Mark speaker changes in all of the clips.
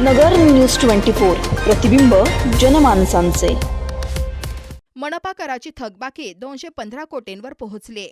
Speaker 1: नगर news twenty four प्रतिबिंब जनमानसांचे.
Speaker 2: मनपा कराची थकबाकी दोनशे पंधरा कोटींवर पोहोचली.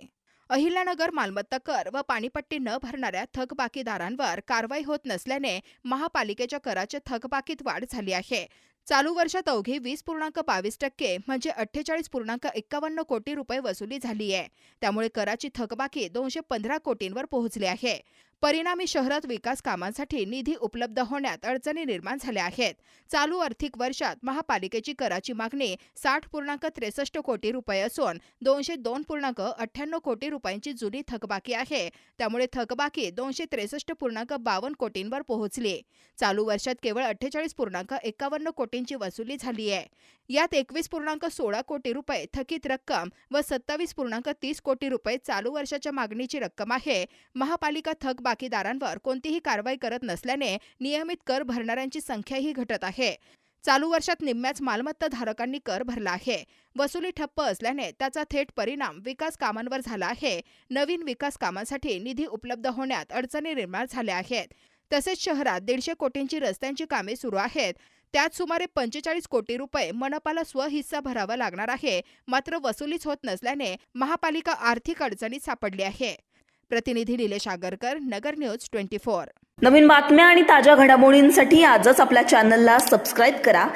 Speaker 2: अहिल्यानगर मालमत्ता कर व पाणीपट्टी न भरणाऱ्या थकबाकीदारांवर कारवाई होत नसल्याने महापालिकेच्या कराच्या थकबाकीत वाढ झाली आहे. चालू वर्षात अवघी वीस पूर्णांक बावीस टक्के म्हणजे अठ्ठेचाळीस पूर्णांक एक्कावन्न कोटी रुपये वसुली झाली आहे त्यामुळे कराची थकबाकी दोनशे पंधरा कोटींवर पोहोचली आहे. परिणामी शहरात विकास कामांसाठी निधी उपलब्ध होण्यात अडचणी निर्माण झाल्या आहेत. चालू आर्थिक वर्षात महापालिकेची कराची मागणी साठ पूर्णांक त्रेसष्ट कोटी रुपये असून दोनशे दोन पूर्णांक अठ्ठ्याण्णव कोटी रुपयांची जुनी थकबाकी आहे. त्यामुळे थकबाकी दोनशे त्रेसष्ट पूर्णांक बावन्न कोटींवर पोहोचली. चालू वर्षात केवळ अठ्ठेचाळीस पूर्णांक एकावन्न कोटींची वसुली झाली आहे. यात एकवीस पूर्णांक सोळा कोटी रुपये थकीत रक्कम व सत्तावीस पूर्णांक तीस कोटी रुपये चालू वर्षाच्या मागणीची रक्कम आहे. महापालिका थकबाकीदारांवर कोणतीही कारवाई करत नसल्याने नियमित कर भरणाऱ्यांची संख्याही घटत आहे. चालू वर्षात निम्म्याच मालमत्ता धारकांनी कर भरला आहे. वसुली ठप्प असल्याने त्याचा थेट परिणाम विकास कामांवर झाला आहे. नवीन विकास कामांसाठी निधी उपलब्ध होण्यात अडचणी निर्माण झाल्या आहेत. तसेच शहरात दीडशे कोटींची रस्त्यांची कामे सुरू आहेत. त्यात सुमारे पंचेचाळीस कोटी रुपये मनपाला स्वहिस्सा भरावा लागणार आहे. मात्र वसुलीच होत नसल्याने महापालिका आर्थिक अडचणीत सापडली आहे. प्रतिनिधी Nilesh Agarkar Nagar news twenty four.
Speaker 1: नवीन बातम्या आणि ताज्या घडामोडींसाठी आजच आपल्या चॅनलला सबस्क्राईब करा.